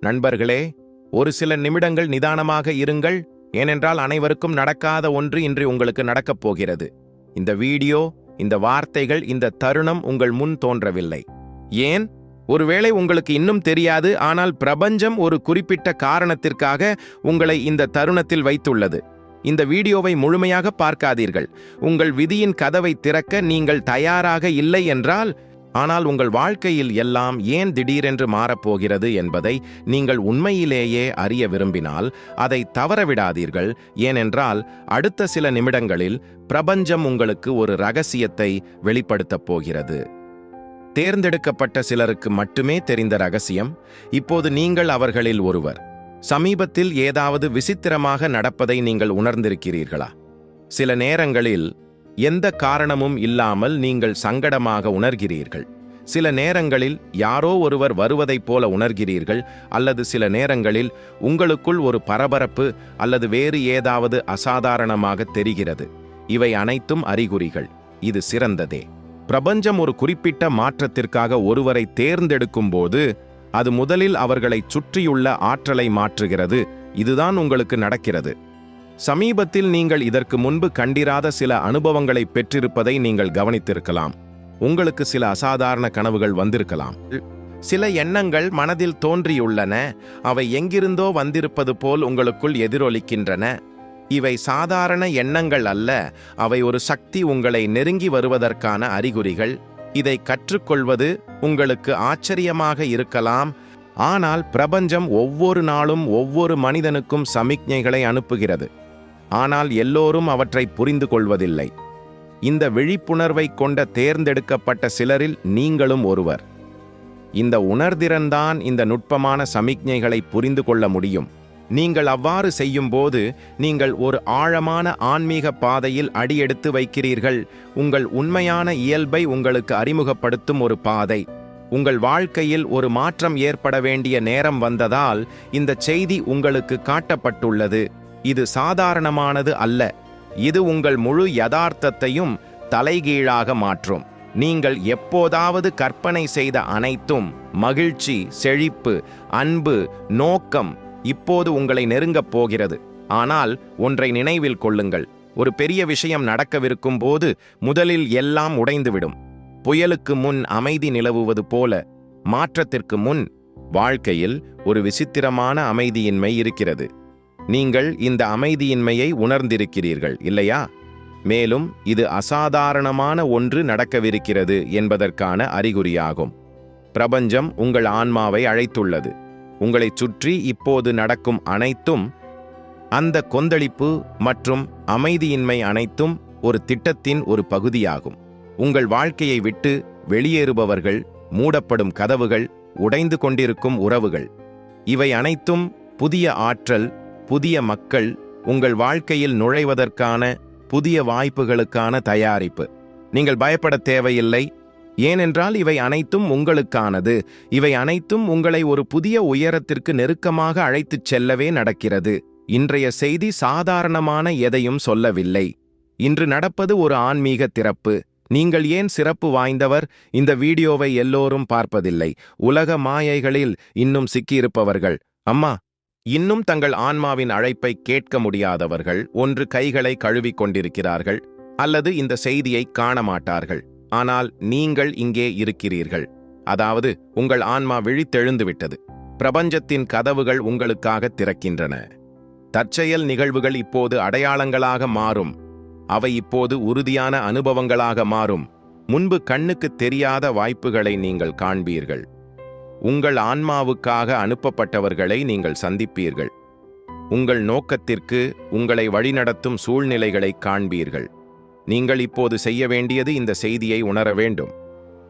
நண்பர்களே ஒரு சில நிமிடங்கள் நிதானமாக இருங்கள். ஏனென்றால் அனைவருக்கும் நடக்காத ஒன்று இன்று உங்களுக்கு நடக்கப் போகிறது. இந்த வீடியோ இந்த வார்த்தைகள் இந்த தருணம் உங்கள் முன் தோன்றவில்லை. ஏன்? ஒருவேளை உங்களுக்கு இன்னும் தெரியாது ஆனால் பிரபஞ்சம் ஒரு குறிப்பிட்ட காரணத்திற்காக உங்களை இந்த தருணத்தில் வைத்துள்ளது. இந்த வீடியோவை முழுமையாக பார்க்காதீர்கள். உங்கள் விதியின் கதவை திறக்க நீங்கள் தயாராக இல்லை என்றால் ஆனால் உங்கள் வாழ்க்கையில் எல்லாம் ஏன் திடீரென்று மாறப்போகிறது என்பதை நீங்கள் உண்மையிலேயே அறிய விரும்பினால் அதை தவறவிடாதீர்கள். ஏனென்றால் அடுத்த சில நிமிடங்களில் பிரபஞ்சம் உங்களுக்கு ஒரு ரகசியத்தை வெளிப்படுத்தப் போகிறது. தேர்ந்தெடுக்கப்பட்ட சிலருக்கு மட்டுமே தெரிந்த ரகசியம் இப்போது நீங்கள் அவர்களில் ஒருவர். சமீபத்தில் ஏதாவது விசித்திரமாக நடப்பதை நீங்கள் உணர்ந்திருக்கிறீர்களா? சில நேரங்களில் எந்த காரணமும் இல்லாமல் நீங்கள் சங்கடமாக உணர்கிறீர்கள். சில நேரங்களில் யாரோ ஒருவர் வருவதைப் போல உணர்கிறீர்கள் அல்லது சில நேரங்களில் உங்களுக்குள் ஒரு பரபரப்பு அல்லது வேறு ஏதாவது அசாதாரணமாக தெரிகிறது. இவை அனைத்தும் அறிகுறிகள். இது சிறந்ததே. பிரபஞ்சம் ஒரு குறிப்பிட்ட மாற்றத்திற்காக ஒருவரை தேர்ந்தெடுக்கும் போது அது முதலில் அவர்களைச் சுற்றியுள்ள ஆற்றலை மாற்றுகிறது. இதுதான் உங்களுக்கு நடக்கிறது. சமீபத்தில் நீங்கள் இதற்கு முன்பு கண்டிராத சில அனுபவங்களை பெற்றிருப்பதை நீங்கள் கவனித்திருக்கலாம். உங்களுக்கு சில அசாதாரண கனவுகள் வந்திருக்கலாம். சில எண்ணங்கள் மனதில் தோன்றியுள்ளன. அவை எங்கிருந்தோ வந்திருப்பது போல் உங்களுக்குள் எதிரொலிக்கின்றன. இவை சாதாரண எண்ணங்கள் அல்ல. அவை ஒரு சக்தி உங்களை நெருங்கி வருவதற்கான அறிகுறிகள். இதை கற்றுக்கொள்வது உங்களுக்கு ஆச்சரியமாக இருக்கலாம். ஆனால் பிரபஞ்சம் ஒவ்வொரு நாளும் ஒவ்வொரு மனிதனுக்கும் சமிக்ஞைகளை அனுப்புகிறது. ஆனால் எல்லோரும் அவற்றை புரிந்து கொள்வதில்லை இந்த விழிப்புணர்வை கொண்ட தேர்ந்தெடுக்கப்பட்ட சிலரில் நீங்களும் ஒருவர். இந்த உணர்திறன்தான் இந்த நுட்பமான சமிக்ஞைகளை புரிந்து கொள்ள முடியும். நீங்கள் அவ்வாறு செய்யும்போது நீங்கள் ஒரு ஆழமான ஆன்மீக பாதையில் அடியெடுத்து வைக்கிறீர்கள். உங்கள் உண்மையான இயல்பை உங்களுக்கு அறிமுகப்படுத்தும் ஒரு பாதை. உங்கள் வாழ்க்கையில் ஒரு மாற்றம் ஏற்பட வேண்டிய நேரம் வந்ததால் இந்த செய்தி உங்களுக்கு காட்டப்பட்டுள்ளது. இது சாதாரணமானது அல்ல. இது உங்கள் முழு யதார்த்தத்தையும் தலைகீழாக மாற்றும். நீங்கள் எப்போதாவது கற்பனை செய்த அனைத்தும் மகிழ்ச்சி செழிப்பு அன்பு நோக்கம் இப்போது உங்களை நெருங்கப் போகிறது. ஆனால் ஒன்றை நினைவில் கொள்ளுங்கள். ஒரு பெரிய விஷயம் நடக்கவிருக்கும் போது முதலில் எல்லாம் உடைந்துவிடும். புயலுக்கு முன் அமைதி நிலவுவது போல மாற்றத்திற்கு முன் வாழ்க்கையில் ஒரு விசித்திரமான அமைதியின்மை இருக்கிறது. நீங்கள் இந்த அமைதியின்மையை உணர்ந்திருக்கிறீர்கள் இல்லையா? மேலும் இது அசாதாரணமான ஒன்று நடக்கவிருக்கிறது என்பதற்கான அறிகுறியாகும். பிரபஞ்சம் உங்கள் ஆன்மாவை அழைத்துள்ளது. உங்களைச் சுற்றி இப்போது நடக்கும் அனைத்தும் அந்த கொந்தளிப்பு மற்றும் அமைதியின்மை அனைத்தும் ஒரு திட்டத்தின் ஒரு பகுதியாகும். உங்கள் வாழ்க்கையை விட்டு வெளியேறுபவர்கள் மூடப்படும் கதவுகள் உடைந்து கொண்டிருக்கும் உறவுகள் இவை அனைத்தும் புதிய ஆற்றல் புதிய மக்கள் உங்கள் வாழ்க்கையில் நுழைவதற்கான புதிய வாய்ப்புகளுக்கான தயாரிப்பு. நீங்கள் பயப்பட தேவையில்லை. ஏனென்றால் இவை அனைத்தும் உங்களுக்கானது. இவை அனைத்தும் உங்களை ஒரு புதிய உயரத்திற்கு நெருக்கமாக அழைத்துச் செல்லவே நடக்கிறது. இன்றைய செய்தி சாதாரணமான எதையும் சொல்லவில்லை. இன்று நடப்பது ஒரு ஆன்மீக திறப்பு. நீங்கள் ஏன் சிறப்பு வாய்ந்தவர்? இந்த வீடியோவை எல்லோரும் பார்ப்பதில்லை. உலக மாயைகளில் இன்னும் சிக்கியிருப்பவர்கள். அம்மா இன்னும் தங்கள் ஆன்மாவின் அழைப்பை கேட்க முடியாதவர்கள் ஒன்று கைகளை கழுவிக் கொண்டிருக்கிறார்கள் அல்லது இந்த செய்தியை காண மாட்டார்கள் ஆனால் நீங்கள் இங்கே இருக்கிறீர்கள். அதாவது உங்கள் ஆன்மா விழித்தெழுந்துவிட்டது. பிரபஞ்சத்தின் கதவுகள் உங்களுக்காக திறக்கின்றன. தற்செயல் நிகழ்வுகள் இப்போது அடையாளங்களாக மாறும். அவை இப்போது உறுதியான அனுபவங்களாக மாறும். முன்பு கண்ணுக்கு தெரியாத வாய்ப்புகளை நீங்கள் காண்பீர்கள். உங்கள் ஆன்மாவுக்காக அனுப்பப்பட்டவர்களை நீங்கள் சந்திப்பீர்கள். உங்கள் நோக்கத்திற்கு உங்களை வழிநடத்தும் சூழ்நிலைகளை காண்பீர்கள். நீங்கள் இப்போது செய்ய வேண்டியது இந்த செய்தியை உணர வேண்டும்.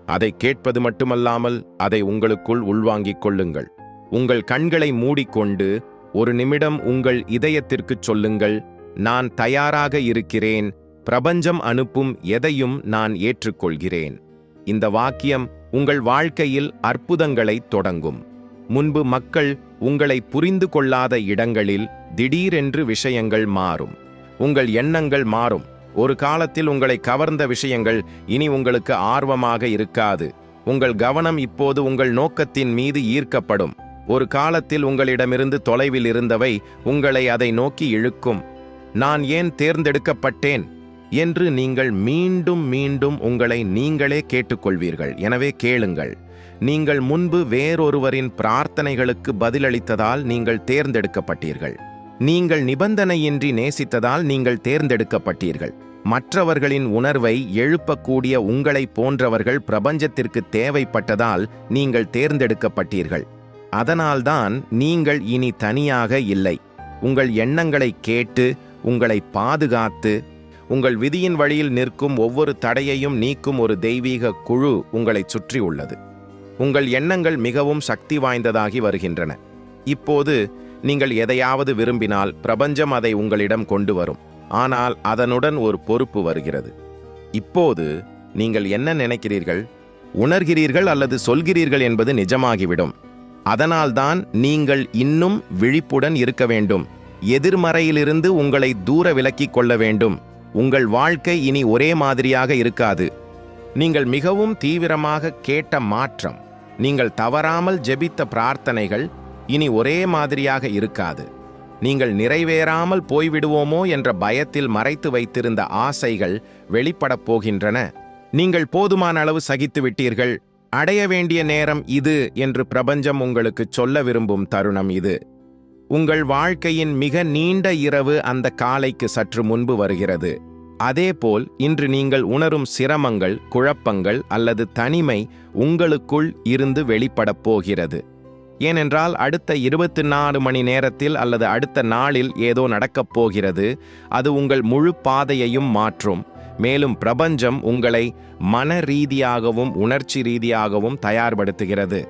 அதை கேட்பது மட்டுமல்லாமல் அதை உங்களுக்குள் உள்வாங்கிக் கொள்ளுங்கள். உங்கள் கண்களை மூடிக்கொண்டு ஒரு நிமிடம் உங்கள் இதயத்திற்குச் சொல்லுங்கள் நான் தயாராக இருக்கிறேன். பிரபஞ்சம் அனுப்பும் எதையும் நான் ஏற்றுக்கொள்கிறேன். இந்த வாக்கியம் உங்கள் வாழ்க்கையில் அற்புதங்களை தொடங்கும். முன்பு மக்கள் உங்களை புரிந்து கொள்ளாத இடங்களில் திடீரென்று விஷயங்கள் மாறும். உங்கள் எண்ணங்கள் மாறும். ஒரு காலத்தில் உங்களை கவர்ந்த விஷயங்கள் இனி உங்களுக்கு ஆர்வமாக இருக்காது. உங்கள் கவனம் இப்போது உங்கள் நோக்கத்தின் மீது ஈர்க்கப்படும். ஒரு காலத்தில் உங்களிடமிருந்து தொலைவில் இருந்தவை உங்களை அதை நோக்கி இழுக்கும். நான் ஏன் தேர்ந்தெடுக்கப்பட்டேன்? என்று நீங்கள் மீண்டும் மீண்டும் உங்களை நீங்களே கேட்டுக்கொள்வீர்கள். எனவே கேளுங்கள். நீங்கள் முன்பு வேறொருவரின் பிரார்த்தனைகளுக்கு பதிலளித்ததால் நீங்கள் தேர்ந்தெடுக்கப்பட்டீர்கள். நீங்கள் நிபந்தனையின்றி நேசித்ததால் நீங்கள் தேர்ந்தெடுக்கப்பட்டீர்கள். மற்றவர்களின் உணர்வை எழுப்பக்கூடிய உங்களை போன்றவர்கள் பிரபஞ்சத்திற்கு தேவைப்பட்டதால் நீங்கள் தேர்ந்தெடுக்கப்பட்டீர்கள். அதனால்தான் நீங்கள் இனி தனியாக இல்லை. உங்கள் எண்ணங்களை கேட்டு உங்களை பாதுகாத்து உங்கள் விதியின் வழியில் நிற்கும் ஒவ்வொரு தடையையும் நீக்கும் ஒரு தெய்வீக குழு உங்களைச் சுற்றி உள்ளது உங்கள் எண்ணங்கள் மிகவும் சக்தி வாய்ந்ததாகி வருகின்றன. இப்போது நீங்கள் எதையாவது விரும்பினால் பிரபஞ்சம் அதை உங்களிடம் கொண்டு வரும். ஆனால் அதனுடன் ஒரு பொறுப்பு வருகிறது. இப்போது நீங்கள் என்ன நினைக்கிறீர்கள்? உணர்கிறீர்கள் அல்லது சொல்கிறீர்கள் என்பது நிஜமாகிவிடும். அதனால்தான் நீங்கள் இன்னும் விழிப்புடன் இருக்க வேண்டும். எதிர்மறையிலிருந்து உங்களை தூர விலக்கிக் கொள்ள வேண்டும். உங்கள் வாழ்க்கை இனி ஒரே மாதிரியாக இருக்காது. நீங்கள் மிகவும் தீவிரமாக கேட்ட மாற்றம் நீங்கள் தவறாமல் ஜெபித்த பிரார்த்தனைகள் இனி ஒரே மாதிரியாக இருக்காது. நீங்கள் நிறைவேறாமல் போய்விடுவோமோ என்ற பயத்தில் மறைத்து வைத்திருந்த ஆசைகள் வெளிப்படப் போகின்றன. நீங்கள் போதுமான அளவு சகித்து விட்டீர்கள். அடைய வேண்டிய நேரம் இது என்று பிரபஞ்சம் உங்களுக்கு சொல்ல விரும்பும் தருணம் இது. உங்கள் வாழ்க்கையின் மிக நீண்ட இரவு அந்த காலைக்கு சற்று முன்பு வருகிறது. அதேபோல் இன்று நீங்கள் உணரும் சிரமங்கள் குழப்பங்கள் அல்லது தனிமை உங்களுக்குள் இருந்து வெளிப்படப் போகிறது. ஏனென்றால் அடுத்த இருபத்தி நாலு மணி நேரத்தில் அல்லது அடுத்த நாளில் ஏதோ நடக்கப் போகிறது. அது உங்கள் முழு பாதையையும் மாற்றும். மேலும் பிரபஞ்சம் உங்களை மன ரீதியாகவும் உணர்ச்சி ரீதியாகவும் தயார்படுத்துகிறது.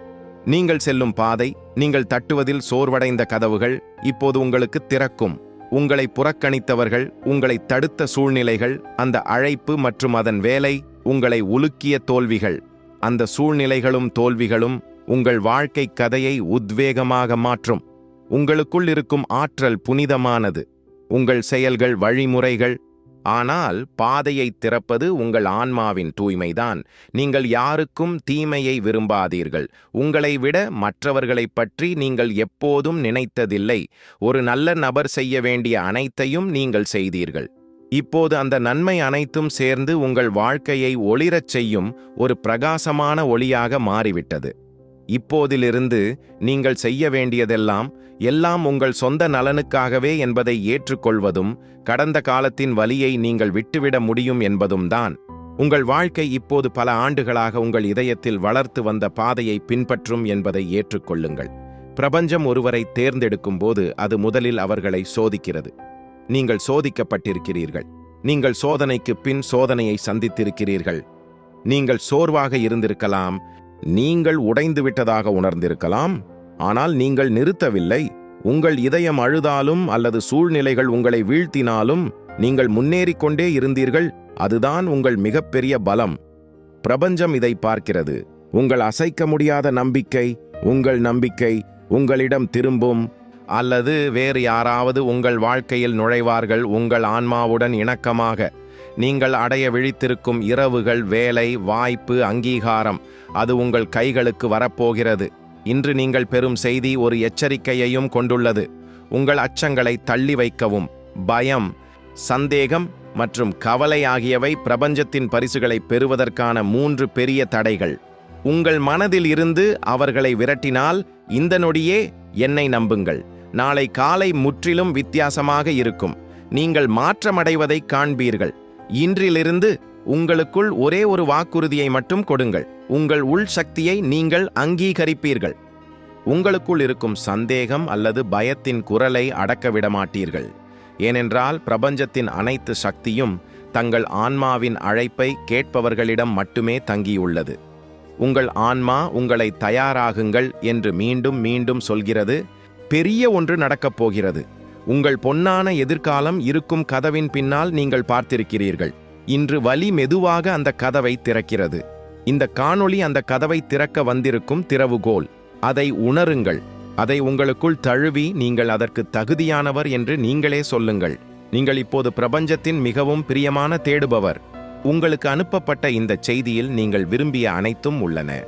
நீங்கள் செல்லும் பாதை நீங்கள் தட்டுவதில் சோர்வடைந்த கதவுகள் இப்போது உங்களுக்கு திறக்கும். உங்களை புறக்கணித்தவர்கள் உங்களை தடுத்த சூழ்நிலைகள் அந்த அழைப்பு மற்றும் அதன் வேலை உங்களை உலுக்கிய தோல்விகள். அந்த சூழ்நிலைகளும் தோல்விகளும் உங்கள் வாழ்க்கை கதையை உத்வேகமாக மாற்றும். உங்களுக்குள் இருக்கும் ஆற்றல் புனிதமானது. உங்கள் செயல்கள் வழிமுறைகள் ஆனால் பாதையை திறப்பது உங்கள் ஆன்மாவின் தூய்மைதான். நீங்கள் யாருக்கும் தீமையை விரும்பாதீர்கள். உங்களை விட மற்றவர்களைப் பற்றி நீங்கள் எப்போதும் நினைத்ததில்லை. ஒரு நல்ல நபர் செய்ய வேண்டிய அனைத்தையும் நீங்கள் செய்தீர்கள். இப்போது அந்த நன்மை அனைத்தும் சேர்ந்து உங்கள் வாழ்க்கையை ஒளிரச் செய்யும் ஒரு பிரகாசமான ஒளியாக மாறிவிட்டது. இப்போதிலிருந்து நீங்கள் செய்ய வேண்டியதெல்லாம் எல்லாம் உங்கள் சொந்த நலனுக்காகவே என்பதை ஏற்றுக்கொள்வதும் கடந்த காலத்தின் வலியை நீங்கள் விட்டுவிட முடியும் என்பதும் தான். உங்கள் வாழ்க்கை இப்போது பல ஆண்டுகளாக உங்கள் இதயத்தில் வளர்த்து வந்த பாதையை பின்பற்றும் என்பதை ஏற்றுக்கொள்ளுங்கள். பிரபஞ்சம் ஒருவரை தேர்ந்தெடுக்கும் போது அது முதலில் அவர்களை சோதிக்கிறது. நீங்கள் சோதிக்கப்பட்டிருக்கிறீர்கள். நீங்கள் சோதனைக்கு பின் சோதனையை சந்தித்திருக்கிறீர்கள். நீங்கள் சோர்வாக இருந்திருக்கலாம் நீங்கள் உடைந்து விட்டதாக உணர்ந்திருக்கலாம். ஆனால் நீங்கள் நிறுத்தவில்லை. உங்கள் இதயம் அழுதாலும் அல்லது சூழ்நிலைகள் உங்களை வீழ்த்தினாலும் நீங்கள் முன்னேறிக் கொண்டே இருந்தீர்கள். அதுதான் உங்கள் மிகப்பெரிய பலம். பிரபஞ்சம் இதை பார்க்கிறது. உங்கள் அசைக்க முடியாத நம்பிக்கை உங்கள் நம்பிக்கை உங்களிடம் திரும்பும். அல்லது வேறு யாராவது உங்கள் வாழ்க்கையில் நுழைவார்கள் உங்கள் ஆன்மாவுடன் இணக்கமாக. நீங்கள் அடைய விழித்திருக்கும் இரவுகள் வேலை வாய்ப்பு அங்கீகாரம் அது உங்கள் கைகளுக்கு வரப்போகிறது. இன்று நீங்கள் பெறும் செய்தி ஒரு எச்சரிக்கையையும் கொண்டுள்ளது. உங்கள் அச்சங்களை தள்ளி வைக்கவும். பயம் சந்தேகம் மற்றும் கவலை ஆகியவை பிரபஞ்சத்தின் பரிசுகளை பெறுவதற்கான மூன்று பெரிய தடைகள். உங்கள் மனதில் இருந்து அவர்களை விரட்டினால் இந்த நொடியே என்னை நம்புங்கள். நாளை காலை முற்றிலும் வித்தியாசமாக இருக்கும். நீங்கள் மாற்றமடைவதை காண்பீர்கள். இன்றிலிருந்து உங்களுக்குள் ஒரே ஒரு வாக்குறுதியை மட்டும் கொடுங்கள். உங்கள் உள் சக்தியை நீங்கள் அங்கீகரிப்பீர்கள். உங்களுக்குள் இருக்கும் சந்தேகம் அல்லது பயத்தின் குரலை அடக்க மாட்டீர்கள் ஏனென்றால் பிரபஞ்சத்தின் அனைத்து சக்தியும் தங்கள் ஆன்மாவின் அழைப்பை கேட்பவர்களிடம் மட்டுமே தங்கியுள்ளது. உங்கள் ஆன்மா உங்களை தயாராகுங்கள் என்று மீண்டும் மீண்டும் சொல்கிறது. பெரிய ஒன்று நடக்கப் போகிறது உங்கள் பொன்னான எதிர்காலம் இருக்கும் கதவின் பின்னால் நீங்கள் பார்த்திருக்கிறீர்கள். இன்று வலி மெதுவாக அந்த கதவை திறக்கிறது. இந்த காணொளி அந்த கதவை திறக்க வந்திருக்கும் திறவுகோல். அதை உணருங்கள். அதை உங்களுக்குள் தழுவி நீங்கள் அதற்கு தகுதியானவர் என்று நீங்களே சொல்லுங்கள். நீங்கள் இப்போது பிரபஞ்சத்தின் மிகவும் பிரியமான தேடுபவர். உங்களுக்கு அனுப்பப்பட்ட இந்த செய்தியில் நீங்கள் விரும்பிய அனைத்தும் உள்ளன.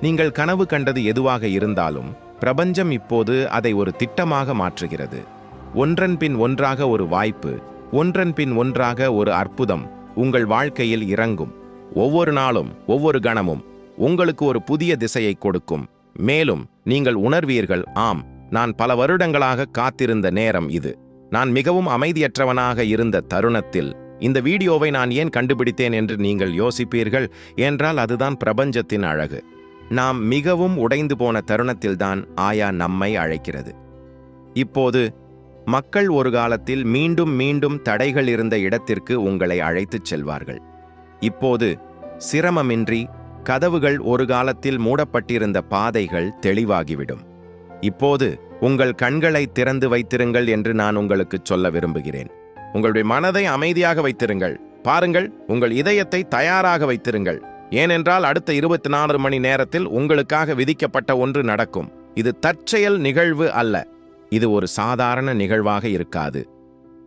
நீங்கள் கனவு கண்டது எதுவாக இருந்தாலும் பிரபஞ்சம் இப்போது அதை ஒரு திட்டமாக மாற்றுகிறது. ஒன்றன் பின் ஒன்றாக ஒரு வாய்ப்பு ஒன்றன் பின் ஒன்றாக ஒரு அற்புதம் உங்கள் வாழ்க்கையில் இறங்கும். ஒவ்வொரு நாளும் ஒவ்வொரு கணமும் உங்களுக்கு ஒரு புதிய திசையை கொடுக்கும். மேலும் நீங்கள் உணர்வீர்கள் ஆம் நான் பல வருடங்களாக காத்திருந்த நேரம் இது. நான் மிகவும் அமைதியற்றவனாக இருந்த தருணத்தில் இந்த வீடியோவை நான் ஏன் கண்டுபிடித்தேன் என்று நீங்கள் யோசிப்பீர்கள்? என்றால் அதுதான் பிரபஞ்சத்தின் அழகு. நாம் மிகவும் உடைந்து போன தருணத்தில்தான் ஆயா நம்மை அழைக்கிறது. இப்போது மக்கள் ஒரு காலத்தில் மீண்டும் மீண்டும் தடைகள் இருந்த இடத்திற்கு உங்களை அழைத்துச் செல்வார்கள். இப்போது சிரமமின்றி கதவுகள் ஒரு காலத்தில் மூடப்பட்டிருந்த பாதைகள் தெளிவாகிவிடும். இப்போது உங்கள் கண்களை திறந்து வைத்திருங்கள் என்று நான் உங்களுக்கு சொல்ல விரும்புகிறேன். உங்களுடைய மனதை அமைதியாக வைத்திருங்கள். பாருங்கள் உங்கள் இதயத்தை தயாராக வைத்திருங்கள். ஏனென்றால் அடுத்த இருபத்தி நாலு மணி நேரத்தில் உங்களுக்காக விதிக்கப்பட்ட ஒன்று நடக்கும். இது தற்செயல் நிகழ்வு அல்ல. இது ஒரு சாதாரண நிகழ்வாக இருக்காது.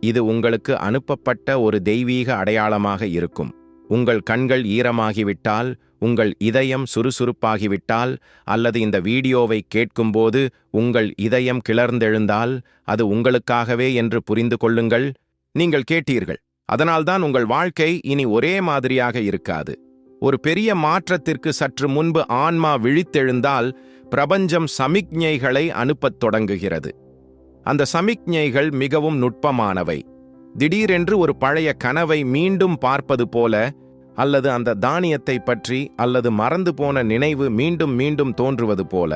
இது உங்களுக்கு அனுப்பப்பட்ட ஒரு தெய்வீக அடையாளமாக இருக்கும். உங்கள் கண்கள் ஈரமாகிவிட்டால் உங்கள் இதயம் சுறுசுறுப்பாகிவிட்டால் அல்லது இந்த வீடியோவை கேட்கும்போது உங்கள் இதயம் கிளர்ந்தெழுந்தால் அது உங்களுக்காகவே என்று புரிந்து கொள்ளுங்கள். நீங்கள் கேட்டீர்கள். அதனால்தான் உங்கள் வாழ்க்கை இனி ஒரே மாதிரியாக இருக்காது. ஒரு பெரிய மாற்றத்திற்கு சற்று முன்பு ஆன்மா விழித்தெழுந்தால் பிரபஞ்சம் சமிக்ஞைகளை அனுப்பத் தொடங்குகிறது. அந்த சமிக்ஞைகள் மிகவும் நுட்பமானவை. திடீரென்று ஒரு பழைய கனவை மீண்டும் பார்ப்பது போல அல்லது அந்த தானியத்தை பற்றி அல்லது மறந்து போன நினைவு மீண்டும் மீண்டும் தோன்றுவது போல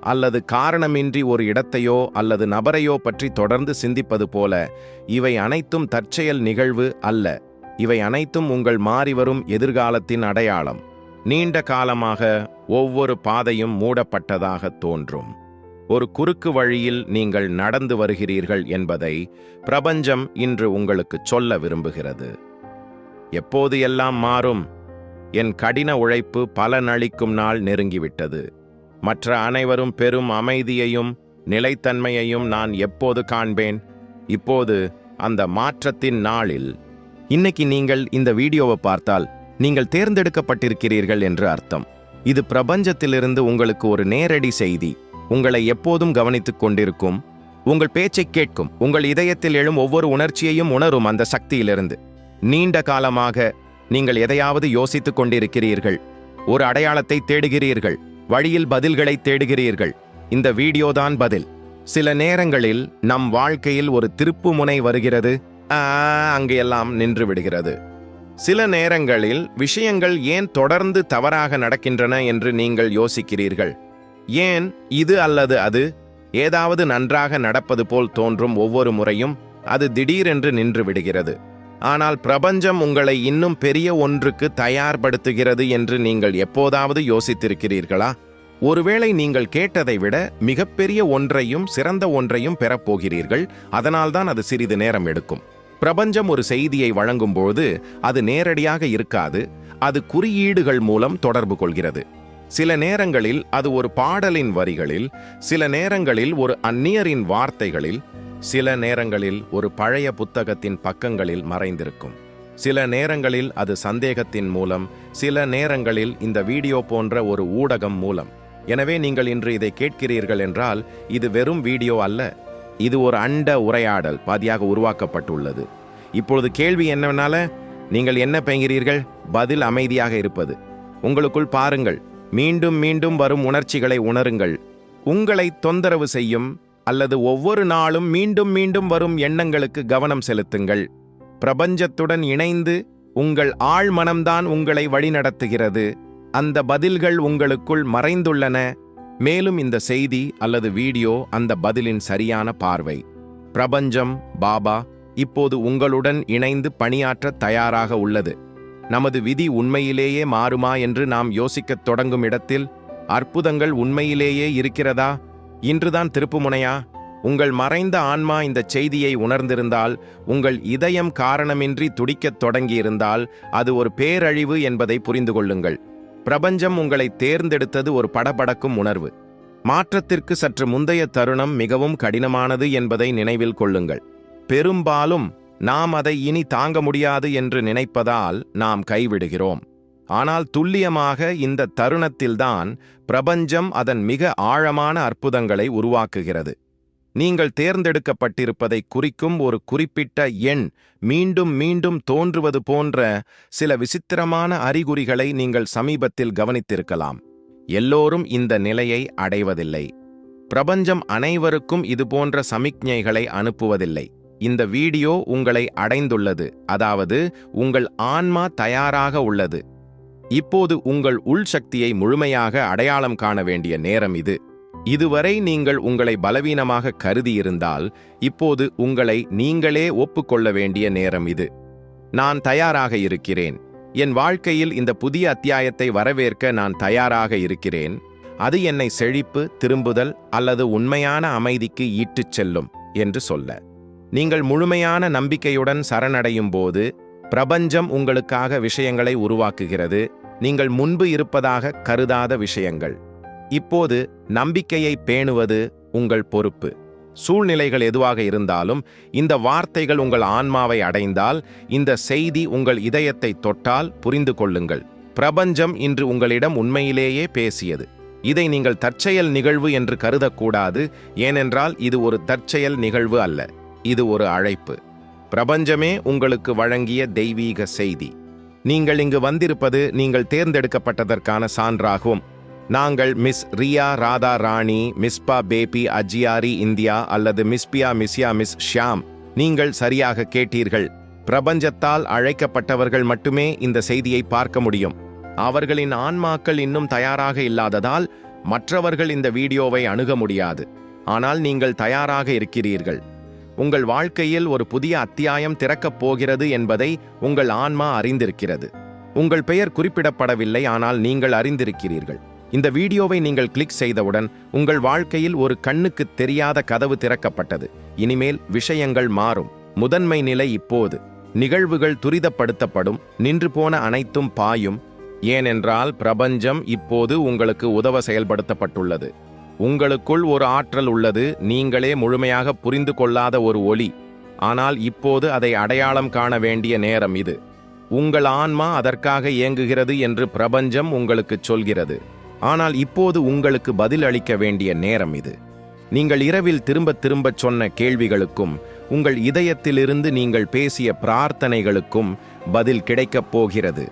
அல்லது காரணமின்றி ஒரு இடத்தையோ அல்லது நபரையோ பற்றி தொடர்ந்து சிந்திப்பது போல இவை அனைத்தும் தற்செயல் நிகழ்வு அல்ல. இவை அனைத்தும் உங்கள் மாறிவரும் எதிர்காலத்தின் அடையாளம். நீண்ட காலமாக ஒவ்வொரு பாதையும் மூடப்பட்டதாக தோன்றும். ஒரு குறுக்கு வழியில் நீங்கள் நடந்து வருகிறீர்கள் என்பதை பிரபஞ்சம் இன்று உங்களுக்கு சொல்ல விரும்புகிறது. எப்போது எல்லாம் மாறும்? என் கடின உழைப்பு பலனளிக்கும் நாள் நெருங்கிவிட்டது. மற்ற அனைவரும் பெரும் அமைதியையும் நிலைத்தன்மையையும் நான் எப்போது காண்பேன்? இப்போது அந்த மாற்றத்தின் நாளில். இன்னைக்கு நீங்கள் இந்த வீடியோவை பார்த்தால் நீங்கள் தேர்ந்தெடுக்கப்பட்டிருக்கிறீர்கள் என்று அர்த்தம். இது பிரபஞ்சத்திலிருந்து உங்களுக்கு ஒரு நேரடி செய்தி. உங்களை எப்போதும் கவனித்துக் கொண்டிருக்கும் உங்கள் பேச்சைக் கேட்கும் உங்கள் இதயத்தில் எழும் ஒவ்வொரு உணர்ச்சியையும் உணரும் அந்த சக்தியிலிருந்து. நீண்ட காலமாக நீங்கள் எதையாவது யோசித்துக் கொண்டிருக்கிறீர்கள் ஒரு அடையாளத்தை தேடுகிறீர்கள் வழியில் பதில்களை தேடுகிறீர்கள் இந்த வீடியோதான் பதில். சில நேரங்களில் நம் வாழ்க்கையில் ஒரு திருப்பு முனை வருகிறது ஆ, அங்கு எல்லாம் நின்று விடுகிறது. சில நேரங்களில் விஷயங்கள் ஏன் தொடர்ந்து தவறாக நடக்கின்றன என்று நீங்கள் யோசிக்கிறீர்கள்? ஏன் இது அல்லது அது? ஏதாவது நன்றாக நடப்பது போல் தோன்றும் ஒவ்வொரு முறையும் அது திடீரென்று நின்று விடுகிறது. ஆனால் பிரபஞ்சம் உங்களை இன்னும் பெரிய ஒன்றுக்கு தயார்படுத்துகிறது என்று நீங்கள் எப்போதாவது யோசித்திருக்கிறீர்களா? ஒருவேளை நீங்கள் கேட்டதை விட மிகப்பெரிய ஒன்றையும் சிறந்த ஒன்றையும் பெறப்போகிறீர்கள் அதனால்தான் அது சிறிது நேரம் எடுக்கும். பிரபஞ்சம் ஒரு செய்தியை வழங்கும்போது அது நேரடியாக இருக்காது அது குறியீடுகள் மூலம் தொடர்பு கொள்கிறது. சில நேரங்களில் அது ஒரு பாடலின் வரிகளில் சில நேரங்களில் ஒரு அந்நியரின் வார்த்தைகளில் சில நேரங்களில் ஒரு பழைய புத்தகத்தின் பக்கங்களில் மறைந்திருக்கும். சில நேரங்களில் அது சந்தேகத்தின் மூலம் சில நேரங்களில் இந்த வீடியோ போன்ற ஒரு ஊடகம் மூலம். எனவே நீங்கள் இன்று இதை கேட்கிறீர்கள் என்றால் இது வெறும் வீடியோ அல்ல. இது ஒரு அண்ட உரையாடல் பாதியாக உருவாக்கப்பட்டுள்ளது. இப்பொழுது கேள்வி என்னவனால நீங்கள் என்ன பெய்கிறீர்கள்? பதில் அமைதியாக இருப்பது. உங்களுக்குள் பாருங்கள். மீண்டும் மீண்டும் வரும் உணர்ச்சிகளை உணருங்கள். உங்களை தொந்தரவு செய்யும் அல்லது ஒவ்வொரு நாளும் மீண்டும் மீண்டும் வரும் எண்ணங்களுக்கு கவனம் செலுத்துங்கள். பிரபஞ்சத்துடன் இணைந்து உங்கள் ஆழ்மனம்தான் உங்களை வழிநடத்துகிறது. அந்த பதில்கள் உங்களுக்குள் மறைந்துள்ளன. மேலும் இந்த செய்தி அல்லது வீடியோ அந்த பதிலின் சரியான பார்வை. பிரபஞ்சம் பாபா இப்போது உங்களுடன் இணைந்து பணியாற்ற தயாராக உள்ளது. நமது விதி உண்மையிலேயே மாறுமா என்று நாம் யோசிக்கத் தொடங்கும் இடத்தில் அற்புதங்கள் உண்மையிலேயே இருக்கிறதா? இன்றுதான் திருப்புமுனையா உங்கள் மறைந்த ஆன்மா இந்த செய்தியை உணர்ந்திருந்தால் உங்கள் இதயம் காரணமின்றி துடிக்கத் தொடங்கியிருந்தால் அது ஒரு பேரழிவு என்பதை புரிந்து கொள்ளுங்கள். பிரபஞ்சம் உங்களை தேர்ந்தெடுத்தது ஒரு படபடக்கும் உணர்வு. மாற்றத்திற்கு சற்று முந்தைய தருணம் மிகவும் கடினமானது என்பதை நினைவில் கொள்ளுங்கள். பெரும்பாலும் நாம் அதை இனி தாங்க முடியாது என்று நினைப்பதால் நாம் கைவிடுகிறோம். ஆனால் துல்லியமாக இந்த தருணத்தில்தான் பிரபஞ்சம் அதன் மிக ஆழமான அற்புதங்களை உருவாக்குகிறது. நீங்கள் தேர்ந்தெடுக்கப்பட்டிருப்பதை குறிக்கும் ஒரு குறிப்பிட்ட எண் மீண்டும் மீண்டும் தோன்றுவது போன்ற சில விசித்திரமான அறிகுறிகளை நீங்கள் சமீபத்தில் கவனித்திருக்கலாம். எல்லோரும் இந்த நிலையை அடைவதில்லை. பிரபஞ்சம் அனைவருக்கும் இதுபோன்ற சமிக்ஞைகளை அனுப்புவதில்லை. இந்த வீடியோ உங்களை அடைந்துள்ளது அதாவது உங்கள் ஆன்மா தயாராக உள்ளது. இப்போது உங்கள் உள் சக்தியை முழுமையாக அடையாளம் காண வேண்டிய நேரம் இது. இதுவரை நீங்கள் உங்களை பலவீனமாக கருதியிருந்தால் இப்போது உங்களை நீங்களே ஒப்புக்கொள்ள வேண்டிய நேரம் இது. நான் தயாராக இருக்கிறேன். என் வாழ்க்கையில் இந்த புதிய அத்தியாயத்தை வரவேற்க நான் தயாராக இருக்கிறேன். அது என்னை செழிப்பு திரும்புதல் அல்லது உண்மையான அமைதிக்கு ஈட்டுச் செல்லும் என்று சொல்ல. நீங்கள் முழுமையான நம்பிக்கையுடன் சரணடையும் போது பிரபஞ்சம் உங்களுக்காக விஷயங்களை உருவாக்குகிறது. நீங்கள் முன்பு இருப்பதாக கருதாத விஷயங்கள். இப்போது நம்பிக்கையை பேணுவது உங்கள் பொறுப்பு. சூழ்நிலைகள் எதுவாக இருந்தாலும் இந்த வார்த்தைகள் உங்கள் ஆன்மாவை அடைந்தால் இந்த செய்தி உங்கள் இதயத்தை தொட்டால் புரிந்து கொள்ளுங்கள். பிரபஞ்சம் இன்று உங்களிடம் உண்மையிலேயே பேசியது. இதை நீங்கள் தற்செயல் நிகழ்வு என்று கருதக்கூடாது ஏனென்றால் இது ஒரு தற்செயல் நிகழ்வு அல்ல. இது ஒரு அழைப்பு. பிரபஞ்சமே உங்களுக்கு வழங்கிய தெய்வீக செய்தி. நீங்கள் இங்கு வந்திருப்பது நீங்கள் தேர்ந்தெடுக்கப்பட்டதற்கான சான்றாகும். நாங்கள் மிஸ் ரியா ராதா ராணி மிஸ்பா பேபி அஜியாரி இந்தியா அல்லது மிஸ்பியா மிஸ்யா மிஸ் ஷியாம் நீங்கள் சரியாக கேட்டீர்கள். பிரபஞ்சத்தால் அழைக்கப்பட்டவர்கள் மட்டுமே இந்த செய்தியை பார்க்க முடியும். அவர்களின் ஆன்மாக்கள் இன்னும் தயாராக இல்லாததால் மற்றவர்கள் இந்த வீடியோவை அணுக முடியாது. ஆனால் நீங்கள் தயாராக இருக்கிறீர்கள். உங்கள் வாழ்க்கையில் ஒரு புதிய அத்தியாயம் திறக்கப் போகிறது என்பதை உங்கள் ஆன்மா அறிந்திருக்கிறது. உங்கள் பெயர் குறிப்பிடப்படவில்லை ஆனால் நீங்கள் அறிந்திருக்கிறீர்கள். இந்த வீடியோவை நீங்கள் கிளிக் செய்தவுடன் உங்கள் வாழ்க்கையில் ஒரு கண்ணுக்கு தெரியாத கதவு திறக்கப்பட்டது. இனிமேல் விஷயங்கள் மாறும். முதன்மை நிலை இப்போது. நிகழ்வுகள் துரிதப்படுத்தப்படும் நின்று போன அனைத்தும் பாயும். ஏனென்றால் பிரபஞ்சம் இப்போது உங்களுக்கு உதவ செயல்படுத்தப்பட்டுள்ளது. உங்களுக்குள் ஒரு ஆற்றல் உள்ளது நீங்களே முழுமையாக புரிந்து கொள்ளாத ஒரு ஒளி. ஆனால் இப்போது அதை அடையாளம் காண வேண்டிய நேரம் இது. உங்கள் ஆன்மா அதற்காக இயங்குகிறது என்று பிரபஞ்சம் உங்களுக்குச் சொல்கிறது. ஆனால் இப்போது உங்களுக்கு பதில் அளிக்க வேண்டிய நேரம் இது. நீங்கள் இரவில் திரும்ப திரும்பச் சொன்ன கேள்விகளுக்கும் உங்கள் இதயத்திலிருந்து நீங்கள் பேசிய பிரார்த்தனைகளுக்கும் பதில் கிடைக்கப் போகிறது.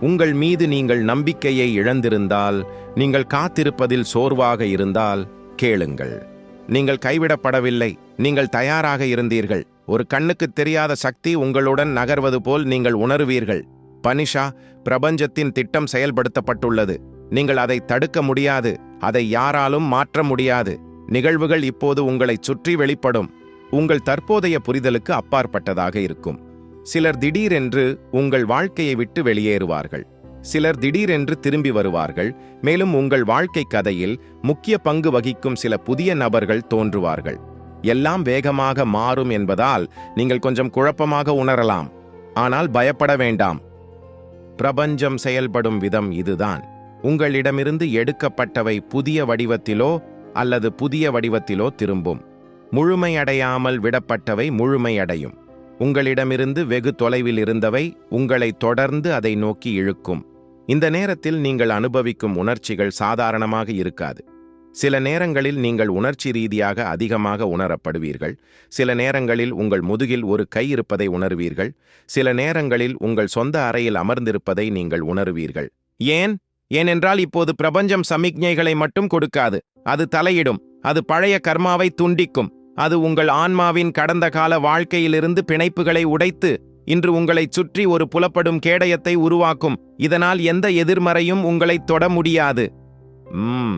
உங்கள் மீது நீங்கள் நம்பிக்கையை இழந்திருந்தால் நீங்கள் காத்திருப்பதில் சோர்வாக இருந்தால் கேளுங்கள். நீங்கள் கைவிடப்படவில்லை நீங்கள் தயாராக இருந்தீர்கள். ஒரு கண்ணுக்கு தெரியாத சக்தி உங்களுடன் நகர்வது போல் நீங்கள் உணருவீர்கள். பனிஷா பிரபஞ்சத்தின் திட்டம் செயல்படுத்தப்பட்டுள்ளது. நீங்கள் அதை தடுக்க முடியாது அதை யாராலும் மாற்ற முடியாது. நிகழ்வுகள் இப்போது உங்களைச் சுற்றி வெளிப்படும். உங்கள் தற்போதைய புரிதலுக்கு அப்பாற்பட்டதாக இருக்கும். சிலர் திடீரென்று உங்கள் வாழ்க்கையை விட்டு வெளியேறுவார்கள். சிலர் திடீரென்று திரும்பி வருவார்கள். மேலும் உங்கள் வாழ்க்கை கதையில் முக்கிய பங்கு வகிக்கும் சில புதிய நபர்கள் தோன்றுவார்கள். எல்லாம் வேகமாக மாறும் என்பதால் நீங்கள் கொஞ்சம் குழப்பமாக உணரலாம். ஆனால் பயப்பட வேண்டாம். பிரபஞ்சம் செயல்படும் விதம் இதுதான். உங்களிடமிருந்து எடுக்கப்பட்டவை புதிய வடிவத்திலோ அல்லது புதிய வடிவத்திலோ திரும்பும். முழுமையடையாமல் விடப்பட்டவை முழுமையடையும். உங்களிடமிருந்து வெகு தொலைவில் இருந்தவை உங்களை தொடர்ந்து அதை நோக்கி இழுக்கும். இந்த நேரத்தில் நீங்கள் அனுபவிக்கும் உணர்ச்சிகள் சாதாரணமாக இருக்காது. சில நேரங்களில் நீங்கள் உணர்ச்சி ரீதியாக அதிகமாக உணரப்படுவீர்கள். சில நேரங்களில் உங்கள் முதுகில் ஒரு கை இருப்பதை உணர்வீர்கள். சில நேரங்களில் உங்கள் சொந்த அறையில் அமர்ந்திருப்பதை நீங்கள் உணருவீர்கள். ஏன்? ஏனென்றால் இப்போது பிரபஞ்சம் சமிக்ஞைகளை மட்டும் கொடுக்காது. அது தலையிடும். அது பழைய கர்மாவை துண்டிக்கும். அது உங்கள் ஆன்மாவின் கடந்த கால வாழ்க்கையிலிருந்து பிணைப்புகளை உடைத்து இன்று உங்களைச் சுற்றி ஒரு புலப்படும் கேடயத்தை உருவாக்கும். இதனால் எந்த எதிர்மறையும் உங்களைத் தொட முடியாது. ம்.